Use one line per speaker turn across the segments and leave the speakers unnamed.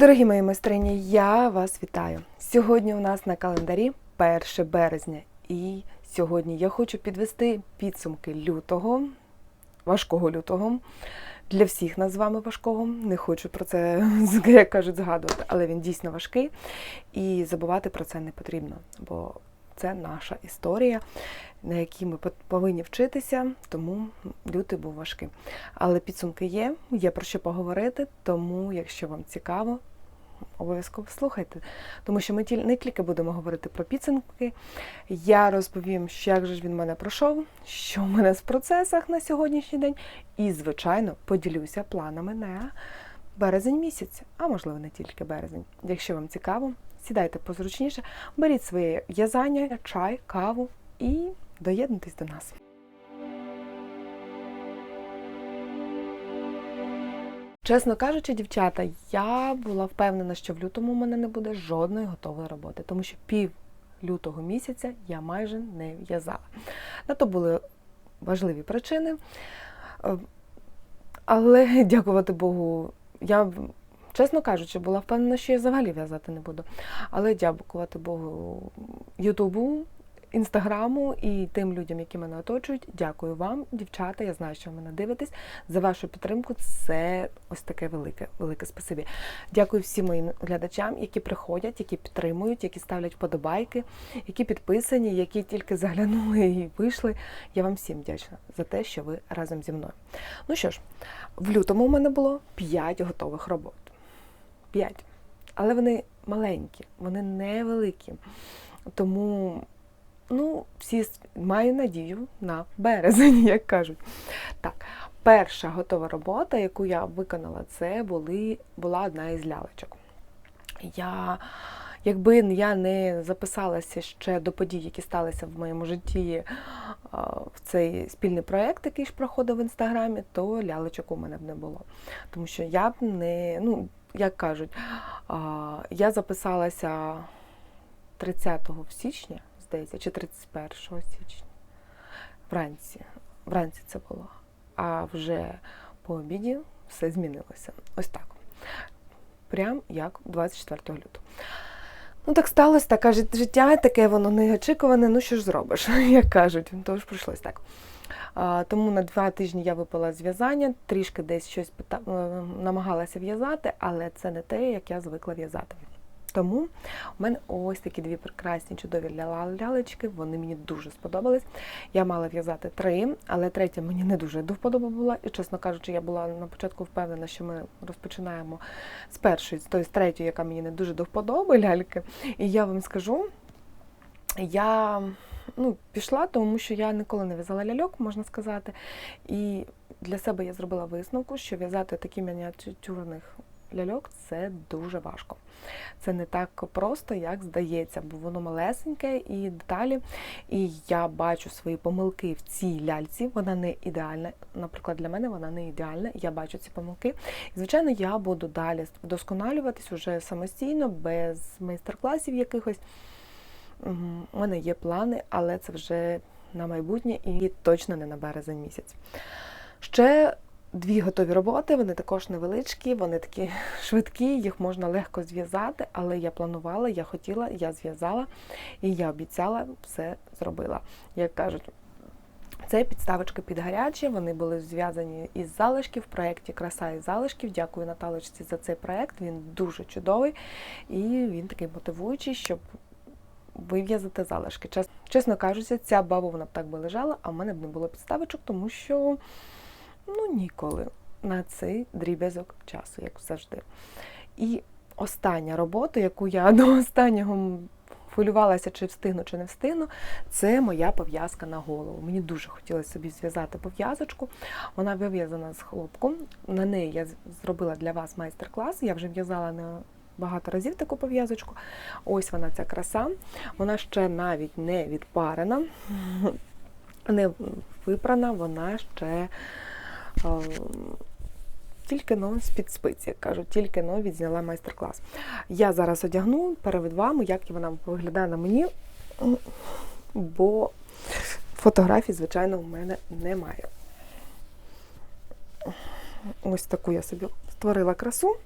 Дорогі мої майстрині, я вас вітаю. Сьогодні у нас на календарі 1 березня, і сьогодні я хочу підвести підсумки лютого, важкого лютого. Для всіх нас з вами важкого. Не хочу про це, як кажуть, згадувати, але він дійсно важкий. І забувати про це не потрібно, бо це наша історія, на якій ми повинні вчитися, тому лютий був важкий. Але підсумки є, є про що поговорити, тому, якщо вам цікаво, обов'язково слухайте. Тому що ми не тільки будемо говорити про підсумки, я розповім, як же ж він мене пройшов, що в мене в процесах на сьогоднішній день, і, звичайно, поділюся планами на березень місяць, а можливо не тільки березень. Якщо вам цікаво, сідайте позручніше, беріть своє в'язання, чай, каву і доєднуйтесь до нас. Чесно кажучи, дівчата, я була впевнена, що в лютому у мене не буде жодної готової роботи, тому що пів лютого місяця я майже не в'язала. На то були важливі причини. Е, але, дякувати Богу, я, чесно кажучи, була впевнена, що я взагалі в'язати не буду. Але дякувати Богу Ютубу, інстаграму і тим людям, які мене оточують. Дякую вам, дівчата. Я знаю, що ви мене дивитесь. За вашу підтримку. Це ось таке велике, велике спасибі. Дякую всім моїм глядачам, які приходять, які підтримують, які ставлять вподобайки, які підписані, які тільки заглянули і вийшли. Я вам всім вдячна за те, що ви разом зі мною. Ну що ж, в лютому у мене було 5 готових робот. 5. Але вони маленькі, вони невеликі. Тому ну, всі маю надію на березень, як кажуть. Так, перша готова робота, яку я виконала, це були, була одна із лялечок. Я, Якби я не записалася ще до подій, які сталися в моєму житті в цей спільний проєкт, який ж проходив в інстаграмі, то лялечок у мене б не було. Тому що я б не, ну, як кажуть, я записалася 30 січня здається, чи 31 січня. Вранці. Вранці це було. А вже по обіді все змінилося. Ось так. Прям як 24 лютого. Ну, так сталося, таке життя, таке воно неочікуване, ну що ж зробиш, як кажуть, тож прийшлось так. А, Тому на два тижні я випала з в'язання, трішки десь щось намагалася в'язати, але це не те, як я звикла в'язати. Тому у мене ось такі дві прекрасні чудові лялечки, вони мені дуже сподобались. Я мала в'язати три, але третя мені не дуже до вподоби була. І, чесно кажучи, я була на початку впевнена, що ми розпочинаємо з першої, з тої з третьої, яка мені не дуже до вподоби ляльки. І я вам скажу, я ну, пішла, тому що я ніколи не в'язала ляльок, можна сказати. І для себе я зробила висновку, що в'язати такі мініатюрних ляльок це дуже важко. Це не так просто, як здається, бо воно малесеньке і деталі. І я бачу свої помилки в цій ляльці. Вона не ідеальна. Наприклад, для мене вона не ідеальна. Я бачу ці помилки. І, звичайно, я буду далі вдосконалюватись уже самостійно, без майстер-класів якихось. У мене є плани, але це вже на майбутнє і точно не на березень місяць. Ще Дві готові роботи, вони також невеличкі, вони такі швидкі, їх можна легко зв'язати, але я планувала, я хотіла, я зв'язала і я обіцяла, все зробила. Як кажуть, це підставочки під гарячі, вони були зв'язані із залишків в проєкті Краса із залишків. Дякую Наталочці за цей проєкт, він дуже чудовий і він такий мотивуючий, щоб вив'язати залишки. Чесно кажучи, ця бавовна б так би лежала, а в мене б не було підставочок, тому що ну ніколи на цей дріб'язок часу, як завжди. І остання робота, яку я до останнього хвилювалася, чи встигну, чи не встигну, це моя пов'язка на голову. Мені дуже хотілося собі зв'язати пов'язочку. Вона вив'язана з хлопком. На неї я зробила для вас майстер-клас. Я вже в'язала не багато разів таку пов'язочку. Ось вона ця краса. Вона ще навіть не відпарена, не випрана, вона ще. Тільки но з-під спиці, як кажуть, тільки но відзняла майстер-клас. Я зараз одягну перед вами, як вона виглядає на мені, бо фотографій, звичайно, у мене немає. Ось таку я собі створила красу.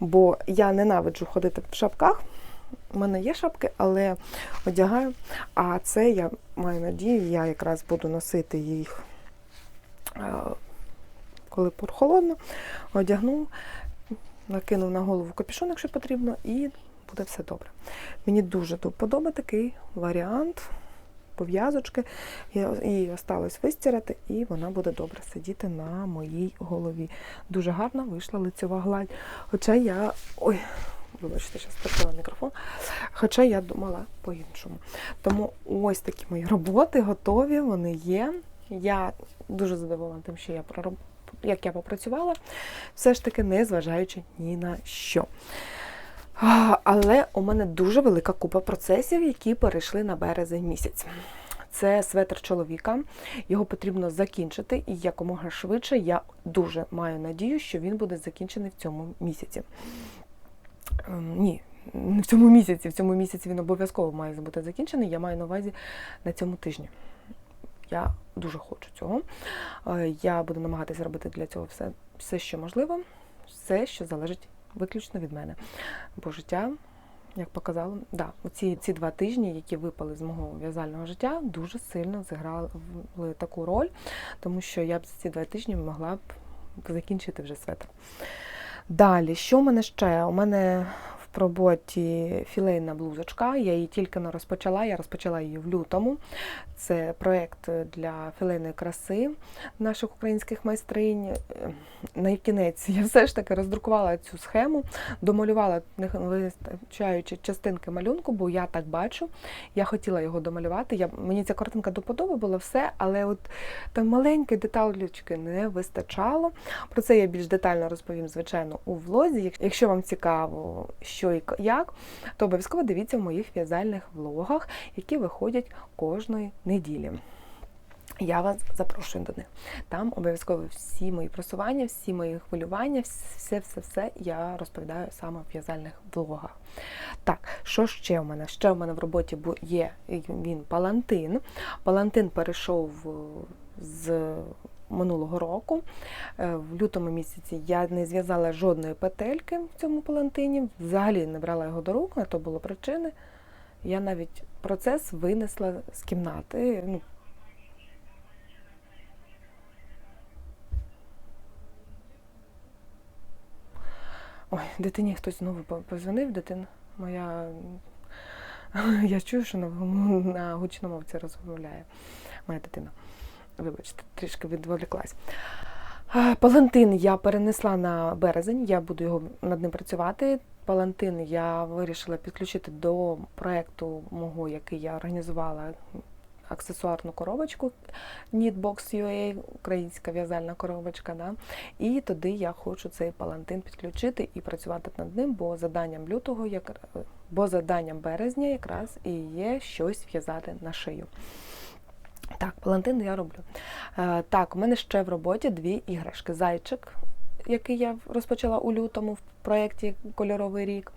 Бо я ненавиджу ходити в шапках. У мене є шапки, але одягаю. А це я маю надію, я якраз буду носити їх, коли прохолодно, одягну, накинув на голову капюшон, якщо потрібно, і буде все добре. Мені дуже до такий варіант пов'язочки. І осталось вистирати, і вона буде добре сидіти на моїй голові. Дуже гарна вийшла лицева гладь. Хоча я. Ой, вибачте, зараз прикрила мікрофон. Хоча я думала по-іншому. Тому ось такі мої роботи готові, вони є. Я дуже задоволена тим, що я. Як я попрацювала, все ж таки не зважаючи ні на що. Але у мене дуже велика купа процесів, які перейшли на березень місяць. Це светр чоловіка, його потрібно закінчити, і якомога швидше я дуже маю надію, що він буде закінчений в цьому місяці. Ем, Ні, не в цьому місяці. В цьому місяці він обов'язково має бути закінчений. Я маю на увазі на цьому тижні. Я дуже хочу цього. Е, Я буду намагатися робити для цього все, все, що можливо, все, що залежить виключно від мене. Бо життя, як показало, да, оці ці два тижні, які випали з мого в'язального життя, дуже сильно зіграли таку роль, тому що я б за ці два тижні могла б закінчити вже светр. Далі, що в мене ще? У мене в роботі філейна блузочка. Я її тільки не розпочала. Я розпочала її в лютому. Це проєкт для філейної краси наших українських майстринь. На кінець я все ж таки роздрукувала цю схему, домалювала, не вистачаючи частинки малюнку, бо я так бачу. Я хотіла його домалювати. Я, Мені ця картинка до була все, але от там маленької деталечки не вистачало. Про це я більш детально розповім, звичайно, у влозі. Якщо вам цікаво, що і як, то обов'язково дивіться в моїх в'язальних влогах, які виходять кожної неділі. Я вас запрошую до них. Там обов'язково всі мої просування, всі мої хвилювання, все-все-все я розповідаю саме в в'язальних влогах. Так, що ще в мене? Ще в мене в роботі є він палантин. Палантин перейшов з минулого року. В лютому місяці я не зв'язала жодної петельки в цьому палантині, взагалі не брала його до рук, на то було причини. Я навіть процес винесла з кімнати. Ну, Ой, дитині хтось знову позвонив, дитина моя. Я чую, що на, на гучномовці розмовляє моя дитина. Вибачте, трішки відволіклась. Палантин я перенесла на березень, я буду його над ним працювати. Палантин я вирішила підключити до проєкту мого, який я організувала аксесуарну коробочку Knitbox UA, українська в'язальна коробочка. Да? І туди я хочу цей палантин підключити і працювати над ним, бо заданням лютого, як, бо заданням березня якраз і є щось в'язати на шию. Так, палантин я роблю. Е, так, у мене ще в роботі дві іграшки. Зайчик який я розпочала у лютому в проєкті Кольоровий рік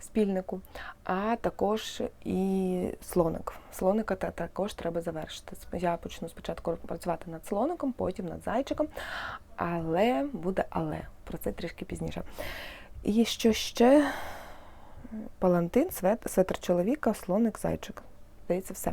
спільнику, а також і слоник. Слоника також треба завершити. Я почну спочатку працювати над слоником, потім над зайчиком, але буде але. Про це трішки пізніше. І що ще? Палантин, светр чоловіка, слоник, зайчик. Здається, все.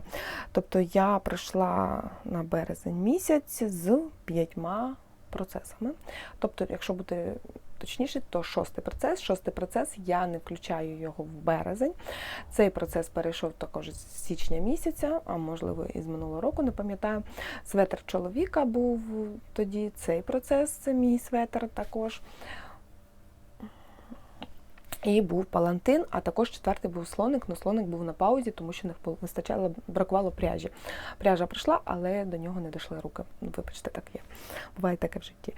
Тобто я прийшла на березень місяць з п'ятьма процесами. Тобто, якщо бути точніше, то шостий процес. Шостий процес я не включаю його в березень. Цей процес перейшов також з січня місяця, а можливо і з минулого року, не пам'ятаю. Светр чоловіка був тоді цей процес, це мій светр також. І був палантин, а також четвертий був слоник, але слоник був на паузі, тому що не вистачало, бракувало пряжі. Пряжа прийшла, але до нього не дійшли руки. Ну, вибачте, так є. Буває таке в житті.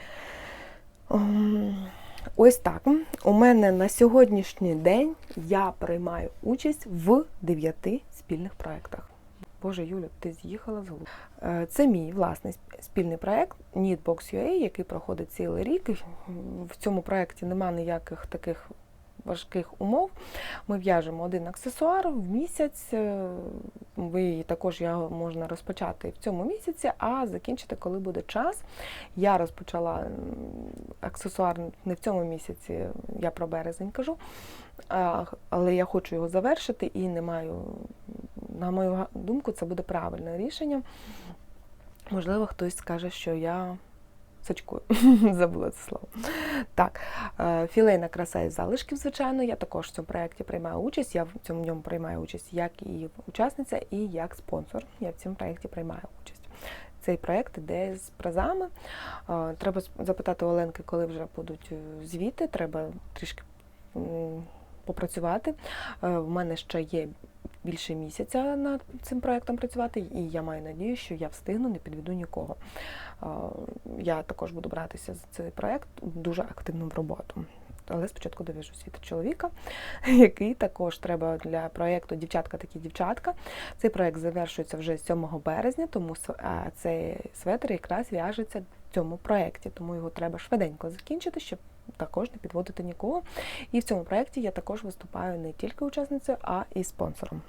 Ем, ось так. У мене на сьогоднішній день я приймаю участь в дев'яти спільних проєктах. Боже, Юля, ти з'їхала з голови. Е, це мій власний спільний проєкт Knitbox UA, який проходить цілий рік. В цьому проєкті немає ніяких таких важких умов. Ми в'яжемо один аксесуар в місяць. е, Ви також його можна розпочати в цьому місяці, а закінчити, коли буде час. Я розпочала аксесуар не в цьому місяці, я про березень кажу. Але я хочу його завершити і не маю, на мою думку, це буде правильне рішення. Можливо, хтось скаже, що я сачкую. Забула це слово. Так, е, філейна краса із залишків, звичайно. Я також в цьому проєкті приймаю участь. Я в цьому ньому приймаю участь як і учасниця, і як спонсор. Я в цьому проєкті приймаю участь. Цей проєкт іде з призами. Е, Треба запитати у Оленки, коли вже будуть е, звіти. Треба трішки попрацювати. В мене ще є більше місяця над цим проєктом працювати, і я маю надію, що я встигну, не підведу нікого. Я також буду братися за цей проєкт дуже активно в роботу. Але спочатку довіжу світ чоловіка, який також треба для проєкту Дівчатка такі дівчатка. Цей проєкт завершується вже 7 березня, тому цей светр якраз в'яжеться в цьому проєкті, тому його треба швиденько закінчити, щоб також не підводити нікого. І в цьому проєкті я також виступаю не тільки учасницею, а і спонсором.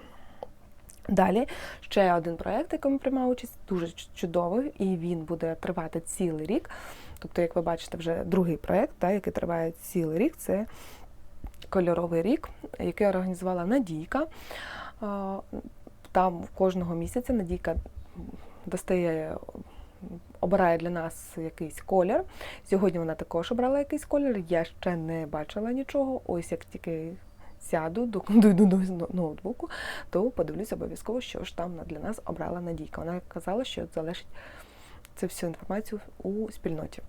Далі ще один проєкт, якому приймаю участь, дуже чудовий, і він буде тривати цілий рік. Тобто, як ви бачите, вже другий проєкт, та, який триває цілий рік, це кольоровий рік, який організувала Надійка. Там кожного місяця Надійка достає, обирає для нас якийсь колір. Сьогодні вона також обрала якийсь колір. Я ще не бачила нічого. Ось як тільки сяду, до- дойду до ноутбуку, то подивлюсь обов'язково, що ж там для нас обрала Надійка. Вона казала, що залишить цю всю інформацію у спільноті.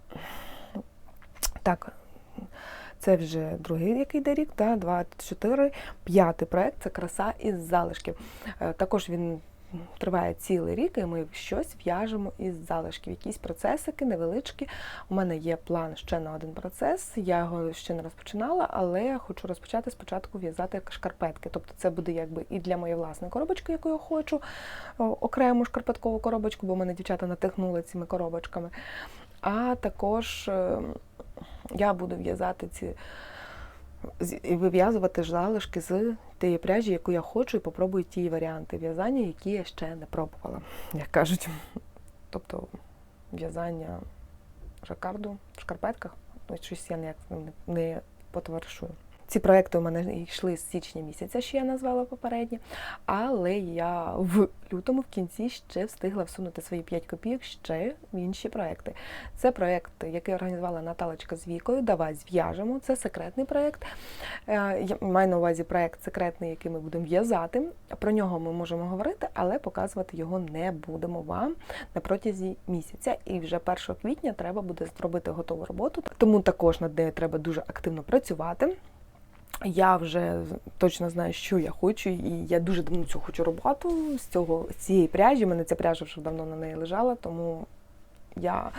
Так, це вже другий який йде рік, та, 24, п'ятий проект це краса із залишків. Е, Також він триває цілий рік, і ми щось в'яжемо із залишків. Якісь процесики невеличкі. У мене є план ще на один процес. Я його ще не розпочинала, але я хочу розпочати спочатку в'язати шкарпетки. Тобто це буде якби і для моєї власної коробочки, яку я хочу, окрему шкарпеткову коробочку, бо мене дівчата натихнули цими коробочками. А також е, я буду в'язати ці і вив'язувати залишки з тієї пряжі, яку я хочу, і попробую ті варіанти в'язання, які я ще не пробувала, як кажуть. Тобто в'язання жакарду в шкарпетках, щось я ніяк не потоваришую. Ці проекти у мене йшли з січня місяця, що я назвала попередні, але я в лютому в кінці ще встигла всунути свої 5 копійок ще в інші проекти. Це проєкт, який організувала Наталочка з Вікою. Давай зв'яжемо. Це секретний проєкт. Е, Я маю на увазі проєкт секретний, який ми будемо в'язати. Про нього ми можемо говорити, але показувати його не будемо вам на протязі місяця. І вже 1 квітня треба буде зробити готову роботу. Тому також над нею треба дуже активно працювати. Я вже точно знаю, що я хочу, і я дуже давно цю хочу роботу з цього з цієї пряжі. У мене ця пряжа вже давно на неї лежала, тому я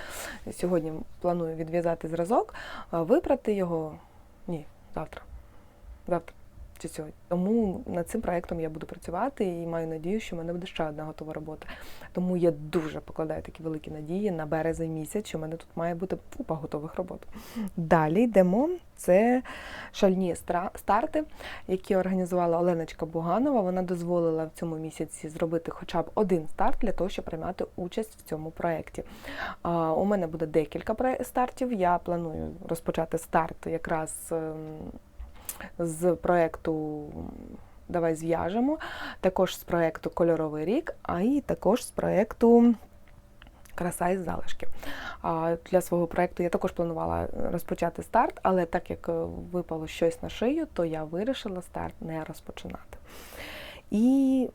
сьогодні планую відв'язати зразок, випрати його. Ні, завтра. Завтра чи сьогодні. Тому над цим проєктом я буду працювати і маю надію, що в мене буде ще одна готова робота. Тому я дуже покладаю такі великі надії на березень місяць, що в мене тут має бути купа готових робот. Далі йдемо. Це шальні старти, які організувала Оленочка Буганова. Вона дозволила в цьому місяці зробити хоча б один старт для того, щоб приймати участь в цьому проєкті. У мене буде декілька стартів. Я планую розпочати старт якраз ем, з проєкту Давай зв'яжемо, також з проєкту Кольоровий рік, а і також з проєкту Краса із залишків. Для свого проєкту я також планувала розпочати старт, але так як е, випало щось на шию, то я вирішила старт не розпочинати. І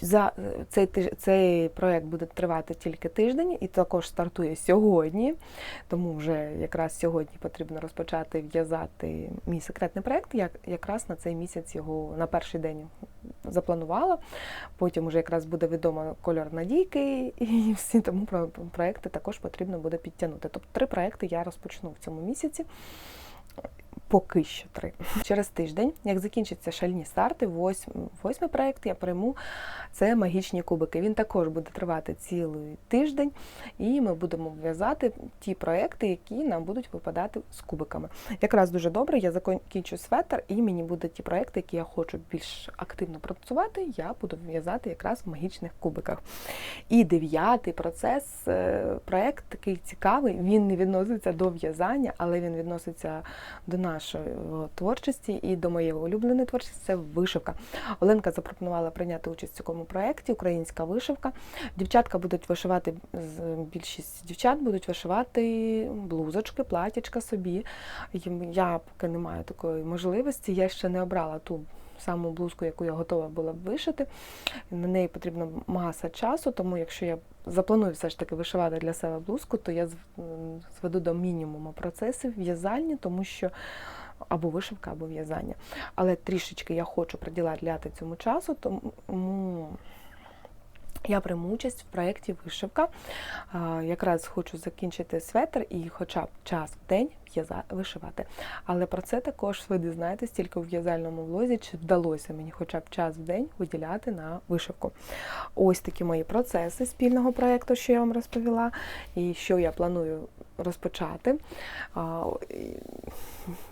за цей цей проєкт буде тривати тільки тиждень і також стартує сьогодні. Тому вже якраз сьогодні потрібно розпочати в'язати мій секретний проєкт. Я якраз на цей місяць його на перший день запланувала. Потім вже якраз буде відомо кольор надійки і всі тому про- проекти також потрібно буде підтягнути. Тобто три проекти я розпочну в цьому місяці. Поки що три. Через тиждень, як закінчаться шальні старти, восьм- восьмий проєкт я прийму це магічні кубики. Він також буде тривати цілий тиждень, і ми будемо в'язати ті проекти, які нам будуть випадати з кубиками. Якраз дуже добре, я закінчу светр, і мені будуть ті проекти, які я хочу більш активно працювати, я буду в'язати якраз в магічних кубиках. І дев'ятий процес, е, проект такий цікавий. Він не відноситься до в'язання, але він відноситься до нашої творчості і до моєї улюбленої творчості це вишивка. Оленка запропонувала прийняти участь в цьому проєкті Українська вишивка. Дівчатка будуть вишивати більшість дівчат будуть вишивати блузочки, платячка собі. Я поки не маю такої можливості. Я ще не обрала ту саму блузку, яку я готова була б вишити. На неї потрібна маса часу, тому якщо я запланую все ж таки вишивати для себе блузку, то я зведу до мінімуму процеси в'язальні, тому що або вишивка, або в'язання. Але трішечки я хочу приділяти цьому часу, тому я прийму участь в проєкті Вишивка. Якраз хочу закінчити светр і хоча б час в день вишивати. Але про це також ви дізнаєтесь тільки у в'язальному влозі, чи вдалося мені хоча б час в день виділяти на вишивку. Ось такі мої процеси спільного проєкту, що я вам розповіла, і що я планую розпочати.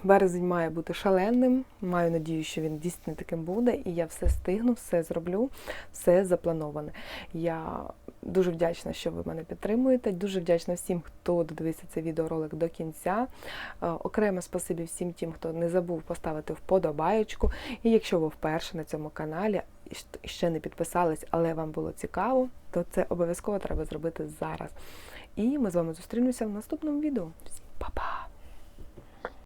Березень має бути шаленим. Маю надію, що він дійсно таким буде, і я все стигну, все зроблю, все заплановане. Я дуже вдячна, що ви мене підтримуєте. Дуже вдячна всім, хто додивився цей відеоролик до кінця. Е, Окремо спасибі всім тим, хто не забув поставити вподобаєчку. І якщо ви вперше на цьому каналі і ще не підписались, але вам було цікаво, то це обов'язково треба зробити зараз. І ми з вами зустрінемося в наступному відео. Па-па!